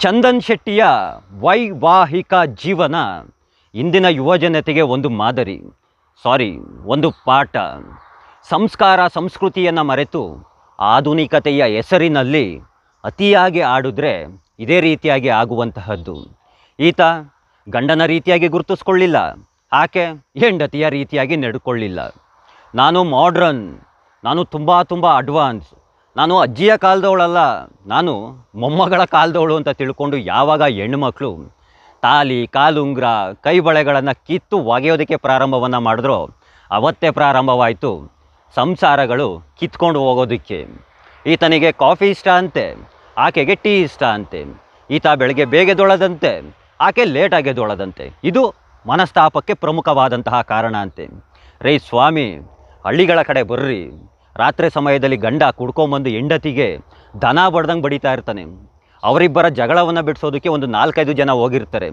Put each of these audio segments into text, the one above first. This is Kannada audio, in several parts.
ಚಂದನ್ ಶೆಟ್ಟಿಯ ವೈವಾಹಿಕ ಜೀವನ ಇಂದಿನ ಯುವಜನತೆಗೆ ಒಂದು ಮಾದರಿ. ಸಾರಿ, ಒಂದು ಪಾಠ. ಸಂಸ್ಕಾರ ಸಂಸ್ಕೃತಿಯನ್ನು ಮರೆತು ಆಧುನಿಕತೆಯ ಹೆಸರಿನಲ್ಲಿ ಅತಿಯಾಗಿ ಆಡಿದ್ರೆ ಇದೇ ರೀತಿಯಾಗಿ ಆಗುವಂತಹದ್ದು. ಈತ ಗಂಡನ ರೀತಿಯಾಗಿ ಗುರುತಿಸ್ಕೊಳ್ಳಿಲ್ಲ, ಆಕೆ ಹೆಂಡತಿಯ ರೀತಿಯಾಗಿ ನಡ್ಕೊಳ್ಳಿಲ್ಲ. ನಾನು ಮಾಡ್ರನ್ ನಾನು ತುಂಬ ತುಂಬ ಅಡ್ವಾನ್ಸ್ ನಾನು ಅಜ್ಜಿಯ ಕಾಲದವಳಲ್ಲ, ನಾನು ಮೊಮ್ಮಗಳ ಕಾಲದವಳು ಅಂತ ತಿಳ್ಕೊಂಡು ಯಾವಾಗ ಹೆಣ್ಣುಮಕ್ಕಳು ತಾಲಿ, ಕಾಲುಂಗ್ರ ಕೈ ಬಳೆಗಳನ್ನು ಕಿತ್ತು ಒಗೆಯೋದಕ್ಕೆ ಪ್ರಾರಂಭವನ್ನು ಮಾಡಿದ್ರೋ, ಅವತ್ತೇ ಪ್ರಾರಂಭವಾಯಿತು. ಸಂಸಾರಗಳು ಕಿತ್ಕೊಂಡು ಹೋಗೋದಕ್ಕೆ. ಈತನಿಗೆ ಕಾಫಿ ಇಷ್ಟ ಅಂತೆ, ಆಕೆಗೆ ಟೀ ಇಷ್ಟ ಅಂತೆ, ಈತ ಬೆಳಗ್ಗೆ ಬೇಗ ದೊಳದಂತೆ ಆಕೆ ಲೇಟಾಗಿ ದೊಳದಂತೆ ಇದು ಮನಸ್ತಾಪಕ್ಕೆ ಪ್ರಮುಖವಾದಂತಹ ಕಾರಣ ಅಂತೆ. ರೈ ಸ್ವಾಮಿ, ಹಳ್ಳಿಗಳ ಕಡೆ ಬರ್ರಿ. ರಾತ್ರಿ ಸಮಯದಲ್ಲಿ ಗಂಡ ಕುಡ್ಕೊಂಬಂದು ಹೆಂಡತಿಗೆ ದನ ಬಡ್ದಂಗೆ ಬಡಿತಾ ಇರ್ತಾನೆ. ಅವರಿಬ್ಬರ ಜಗಳವನ್ನು ಬಿಡಿಸೋದಕ್ಕೆ ಒಂದು ನಾಲ್ಕೈದು ಜನ ಹೋಗಿರ್ತಾರೆ.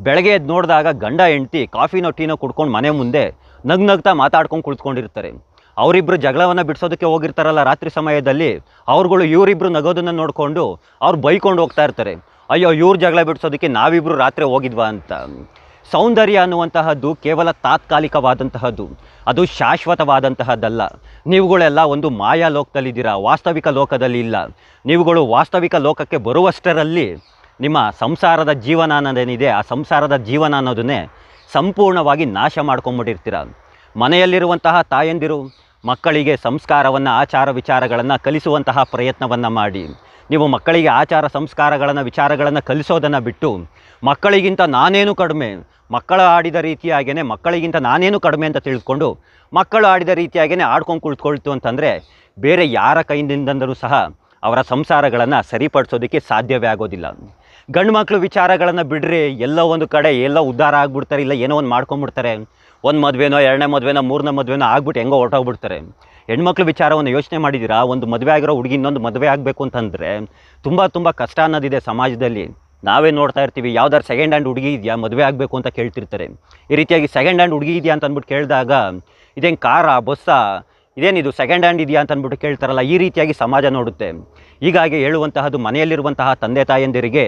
ಬೆಳಗ್ಗೆ ಎದ್ದು ನೋಡಿದಾಗ ಗಂಡ ಹೆಂಡತಿ ಕಾಫಿನೋ ಟೀನೋ ಕುಡ್ಕೊಂಡು ಮನೆ ಮುಂದೆ ನಗ್ ನಗ್ತಾ ಮಾತಾಡ್ಕೊಂಡು ಕುಳಿತುಕೊಂಡಿರ್ತಾರೆ ಅವರಿಬ್ಬರು ಜಗಳವನ್ನು ಬಿಡಿಸೋದಕ್ಕೆ ಹೋಗಿರ್ತಾರಲ್ಲ ರಾತ್ರಿ ಸಮಯದಲ್ಲಿ, ಅವ್ರುಗಳು ಇವರಿಬ್ಬರು ನಗೋದನ್ನು ನೋಡಿಕೊಂಡು ಅವ್ರು ಬೈಕೊಂಡು ಹೋಗ್ತಾ ಇರ್ತಾರೆ. ಅಯ್ಯೋ, ಇವ್ರ ಜಗಳ ಬಿಡಿಸೋದಕ್ಕೆ ನಾವಿಬ್ಬರು ರಾತ್ರಿ ಹೋಗಿದ್ವಾ ಅಂತ. ಸೌಂದರ್ಯ ಅನ್ನುವಂತಹದ್ದು ಕೇವಲ ತಾತ್ಕಾಲಿಕವಾದಂತಹದ್ದು. ಅದು ಶಾಶ್ವತವಾದಂತಹದ್ದಲ್ಲ. ನೀವುಗಳೆಲ್ಲ ಒಂದು ಮಾಯಾ ಲೋಕದಲ್ಲಿದ್ದೀರಾ? ವಾಸ್ತವಿಕ ಲೋಕದಲ್ಲಿ ಇಲ್ಲ. ನೀವುಗಳು ವಾಸ್ತವಿಕ ಲೋಕಕ್ಕೆ ಬರುವಷ್ಟರಲ್ಲಿ ನಿಮ್ಮ ಸಂಸಾರದ ಜೀವನ ಅನ್ನೋದೇನಿದೆ? ಆ ಸಂಸಾರದ ಜೀವನ ಅನ್ನೋದನ್ನೇ ಸಂಪೂರ್ಣವಾಗಿ ನಾಶ ಮಾಡ್ಕೊಂಬಿಟ್ಟಿರ್ತೀರ? ಮನೆಯಲ್ಲಿರುವಂತಹ ತಾಯಂದಿರು ಮಕ್ಕಳಿಗೆ ಸಂಸ್ಕಾರವನ್ನು, ಆಚಾರ ವಿಚಾರಗಳನ್ನು ಕಲಿಸುವಂತಹ ಪ್ರಯತ್ನವನ್ನು ಮಾಡಿ. ನೀವು ಮಕ್ಕಳಿಗೆ ಆಚಾರ ಸಂಸ್ಕಾರಗಳನ್ನು, ವಿಚಾರಗಳನ್ನು ಕಲಿಸೋದನ್ನು ಬಿಟ್ಟು ಮಕ್ಕಳಿಗಿಂತ ನಾನೇನು ಕಡಿಮೆ, ಮಕ್ಕಳು ಆಡಿದ ರೀತಿಯಾಗೇ ಮಕ್ಕಳಿಗಿಂತ ನಾನೇನು ಕಡಿಮೆ ಅಂತ ತಿಳ್ಕೊಂಡು ಮಕ್ಕಳು ಆಡಿದ ರೀತಿಯಾಗೇ ಆಡ್ಕೊಂಡು ಕುಳಿತುಕೊಳ್ತು ಅಂತಂದರೆ ಬೇರೆ ಯಾರ ಕೈಯಿಂದಂದರೂ ಸಹ ಅವರ ಸಂಸಾರಗಳನ್ನು ಸರಿಪಡಿಸೋದಕ್ಕೆ ಸಾಧ್ಯವೇ ಆಗೋದಿಲ್ಲ. ಗಂಡು ಮಕ್ಕಳು ವಿಚಾರಗಳನ್ನು ಬಿಡ್ರಿ, ಎಲ್ಲೋ ಒಂದು ಕಡೆ ಎಲ್ಲ ಉದ್ಧಾರ ಆಗ್ಬಿಡ್ತಾರೆ, ಇಲ್ಲ ಏನೋ ಒಂದು ಮಾಡ್ಕೊಂಬಿಡ್ತಾರೆ. ಒಂದು ಮದುವೆನೋ, ಎರಡನೇ ಮದುವೆನೋ, ಮೂರನೇ ಮದುವೆನೋ ಆಗ್ಬಿಟ್ಟು ಹೆಂಗೋ ಹೊರಟೋಗ್ಬಿಡ್ತಾರೆ. ಹೆಣ್ಮಕ್ಳು ವಿಚಾರವನ್ನು ಯೋಚನೆ ಮಾಡಿದ್ದೀರಾ? ಒಂದು ಮದುವೆ ಆಗಿರೋ ಹುಡುಗಿ ಇನ್ನೊಂದು ಮದುವೆ ಆಗಬೇಕು ಅಂತಂದರೆ ತುಂಬ ತುಂಬ ಕಷ್ಟ ಅನ್ನೋದಿದೆ ಸಮಾಜದಲ್ಲಿ. ನಾವೇ ನೋಡ್ತಾ ಇರ್ತೀವಿ ಯಾವ್ದಾರು ಸೆಕೆಂಡ್ ಹ್ಯಾಂಡ್ ಹುಡುಗಿ ಇದೆಯಾ? ಮದುವೆ ಆಗಬೇಕು ಅಂತ ಕೇಳ್ತಿರ್ತಾರೆ. ಈ ರೀತಿಯಾಗಿ ಸೆಕೆಂಡ್ ಹ್ಯಾಂಡ್ ಹುಡುಗಿ ಇದೆಯಾ ಅಂತ ಅಂದ್ಬಿಟ್ಟು ಕೇಳಿದಾಗ, ಇದೇನು ಕಾರಾ, ಬಸ್ಸಾ? ಇದೇನಿದು ಸೆಕೆಂಡ್ ಹ್ಯಾಂಡ್ ಇದೆಯಾ ಅಂತ ಅಂದ್ಬಿಟ್ಟು ಕೇಳ್ತಾರಲ್ಲ, ಈ ರೀತಿಯಾಗಿ ಸಮಾಜ ನೋಡುತ್ತೆ. ಹೀಗಾಗಿ ಹೇಳುವಂತಹದ್ದು ಮನೆಯಲ್ಲಿರುವಂತಹ ತಂದೆ ತಾಯಂದಿರಿಗೆ,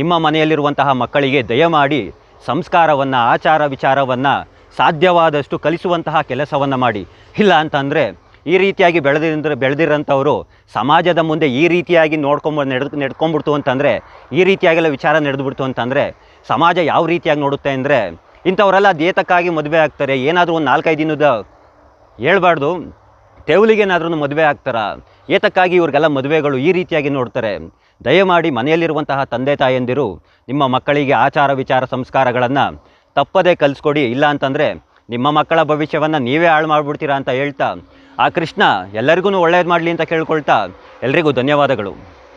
ನಿಮ್ಮ ಮನೆಯಲ್ಲಿರುವಂತಹ ಮಕ್ಕಳಿಗೆ ದಯಮಾಡಿ ಸಂಸ್ಕಾರವನ್ನು, ಆಚಾರ ವಿಚಾರವನ್ನು ಸಾಧ್ಯವಾದಷ್ಟು ಕಲಿಸುವಂತಹ ಕೆಲಸವನ್ನು ಮಾಡಿ. ಇಲ್ಲ ಅಂತಂದರೆ ಈ ರೀತಿಯಾಗಿ ಬೆಳೆದಿರ ಬೆಳೆದಿರೋಂಥವ್ರು ಸಮಾಜದ ಮುಂದೆ ಈ ರೀತಿಯಾಗಿ ನೋಡ್ಕೊಂಬ ನಡೆದು ನಡ್ಕೊಂಬಿಡ್ತು ಅಂತಂದರೆ, ಈ ರೀತಿಯಾಗೆಲ್ಲ ವಿಚಾರ ನಡೆದುಬಿಡ್ತು ಅಂತಂದರೆ, ಸಮಾಜ ಯಾವ ರೀತಿಯಾಗಿ ನೋಡುತ್ತೆ ಅಂದರೆ, ಇಂಥವರೆಲ್ಲ ದೇತಕ್ಕಾಗಿ ಮದುವೆ ಆಗ್ತಾರೆ, ಏನಾದರೂ ಒಂದು ನಾಲ್ಕೈದು ದಿನದ ಹೇಳ್ಬಾರ್ದು ತೆವಲಿಗೇನಾದ್ರೂ ಮದುವೆ ಆಗ್ತಾರ, ಏತಕ್ಕಾಗಿ ಇವ್ರಿಗೆಲ್ಲ ಮದುವೆಗಳು ಈ ರೀತಿಯಾಗಿ ನೋಡ್ತಾರೆ. ದಯಮಾಡಿ ಮನೆಯಲ್ಲಿರುವಂತಹ ತಂದೆ ತಾಯಂದಿರು, ನಿಮ್ಮ ಮಕ್ಕಳಿಗೆ ಆಚಾರ ವಿಚಾರ ಸಂಸ್ಕಾರಗಳನ್ನು ತಪ್ಪದೇ ಕಲಿಸ್ಕೊಡಿ, ಇಲ್ಲ ಅಂತಂದರೆ, ನಿಮ್ಮ ಮಕ್ಕಳ ಭವಿಷ್ಯವನ್ನು ನೀವೇ ಹಾಳು ಮಾಡಿಬಿಡ್ತೀರಾ ಅಂತ ಹೇಳ್ತಾ ಆ ಕೃಷ್ಣ ಎಲ್ಲರಿಗೂ ಒಳ್ಳೆಯದು ಮಾಡಲಿ ಅಂತ ಕೇಳ್ಕೊಳ್ತಾ ಎಲ್ರಿಗೂ ಧನ್ಯವಾದಗಳು.